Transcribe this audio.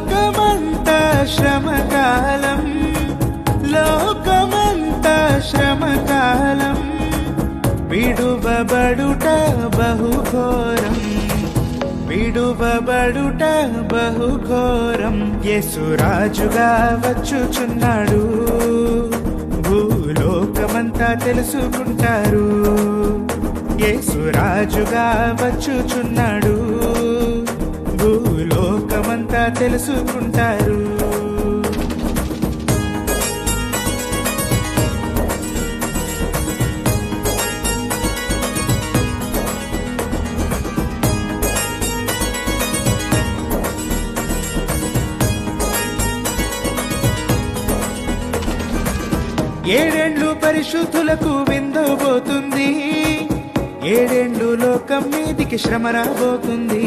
లోకమంత శ్రమకాలం లోకమంత శ్రమకాలం విడువబడుట బహుఘోరం విడువబడుట బహుఘోరం. యేసురాజుగా వచ్చుచున్నాడు భూలోకమంతా తెలుసుకుంటారు. యేసురాజుగా వచ్చుచున్నాడు లోకమంతా తెలుసుకుంటారు. ఏడేండ్లు పరిశుద్ధులకు విందబోతుంది ఏడేండ్లు లోకం మీదికి శ్రమ రాబోతుంది.